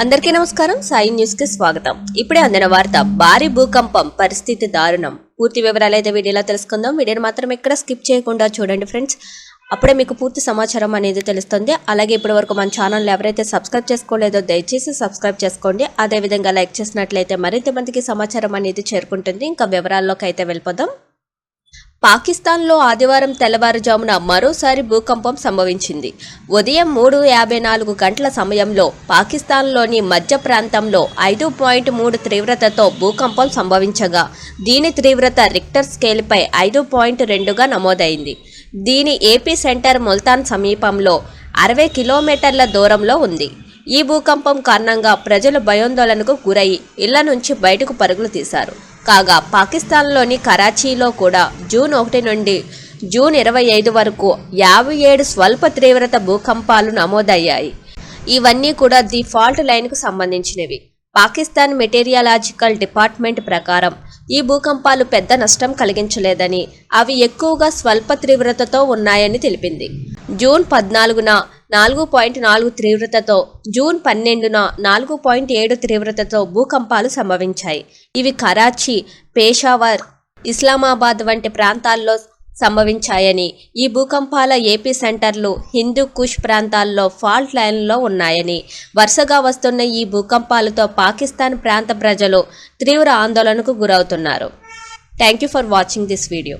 అందరికీ నమస్కారం. సాయి న్యూస్కి స్వాగతం. ఇప్పుడే అందిన వార్త భారీ భూకంపం పరిస్థితి దారుణం. పూర్తి వివరాలు అయితే వీడియోలో తెలుసుకుందాం. వీడియోని మాత్రం ఎక్కడ స్కిప్ చేయకుండా చూడండి ఫ్రెండ్స్. అప్పుడే మీకు పూర్తి సమాచారం అనేది తెలుస్తుంది. అలాగే ఇప్పటి వరకు మన ఛానల్ ఎవరైతే సబ్స్క్రైబ్ చేసుకోలేదో దయచేసి సబ్స్క్రైబ్ చేసుకోండి. అదేవిధంగా లైక్ చేసినట్లయితే మరింత మందికి సమాచారం అనేది చేరుకుంటుంది. ఇంకా వివరాల్లోకి అయితే వెళ్ళిపోదాం. పాకిస్తాన్లో ఆదివారం తెల్లవారుజామున మరోసారి భూకంపం సంభవించింది. ఉదయం మూడు యాభై నాలుగు గంటల సమయంలో పాకిస్తాన్లోని మధ్య ప్రాంతంలో ఐదు పాయింట్ మూడు తీవ్రతతో భూకంపం సంభవించగా దీని తీవ్రత రిక్టర్ స్కేల్పై ఐదు పాయింట్ రెండుగా నమోదైంది. దీని ఏపీ సెంటర్ ముల్తాన్ సమీపంలో అరవై కిలోమీటర్ల దూరంలో ఉంది. ఈ భూకంపం కారణంగా ప్రజలు భయాందోళనకు గురై ఇళ్ళ నుంచి బయటకు పరుగులు తీశారు. కాగా పాకిస్తాన్లోని కరాచీలో కూడా జూన్ ఒకటి నుండి జూన్ ఇరవై ఐదు వరకు యాభై ఏడు స్వల్ప తీవ్రత భూకంపాలు నమోదయ్యాయి. ఇవన్నీ కూడా ది ఫాల్ట్ లైన్కు సంబంధించినవి. పాకిస్తాన్ మెటీరియలాజికల్ డిపార్ట్మెంట్ ప్రకారం ఈ భూకంపాలు పెద్ద నష్టం కలిగించలేదని అవి ఎక్కువగా స్వల్ప తీవ్రతతో ఉన్నాయని తెలిపింది. జూన్ పద్నాలుగున నాలుగు పాయింట్ నాలుగు తీవ్రతతో జూన్ పన్నెండున నాలుగు పాయింట్ ఏడు తీవ్రతతో భూకంపాలు సంభవించాయి. ఇవి కరాచీ పేషావర్ ఇస్లామాబాద్ వంటి ప్రాంతాల్లో సంభవించాయని ఈ భూకంపాల ఏపీ సెంటర్లు హిందూ కుష్ ప్రాంతాల్లో ఫాల్ట్ లైన్లో ఉన్నాయని వరుసగా వస్తున్న ఈ భూకంపాలతో పాకిస్తాన్ ప్రాంత ప్రజలు తీవ్ర ఆందోళనకు గురవుతున్నారు. Thank you for watching this video.